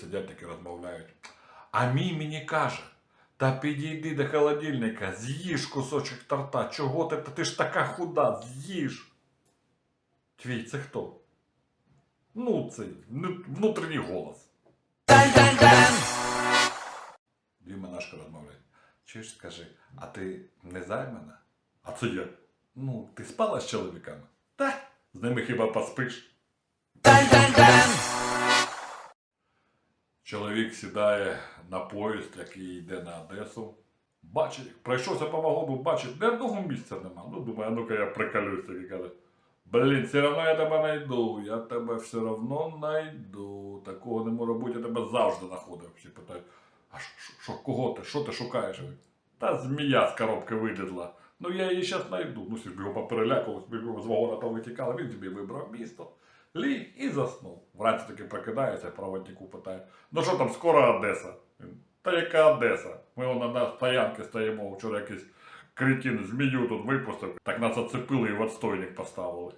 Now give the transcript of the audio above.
сидять такі розмовляють. А мій мені каже, та підійди до холодильника, з'їж кусочок торта. Чого ти? Та ти ж така худа, з'їж. Твій це хто? Ну, це ну, внутрішній голос. Дві монашки розмовляють. Чуєш, скажи, а ти не займана? А це як? Ну, ти спала з чоловіками? Та, з ними хіба поспиш? Чоловік сідає на поїзд, який йде на Одесу. Бачить, пройшовся по вагону, бачить, ні одного місця нема. Ну, думає, а ну-ка я приколюся. І каже, блін, все одно я тебе знайду, я тебе все одно знайду. Такого не може бути, я тебе завжди знаходив. Всі питають, а що, кого ти, що ти шукаєш? Та змія з коробки вилізла. Ну я її зараз знайду. Ну, всі ж його поперелякували, бігом з вагона то витікали, він тобі вибрав місто. Ліг і заснув. Вранці таки прокидається, проводнику питає, ну що там, скоро Одеса? Та яка Одеса? Ми вон на стоянці стоїмо, вчора якийсь кретин змію тут випустив, так нас оцепили і в отстойник поставили.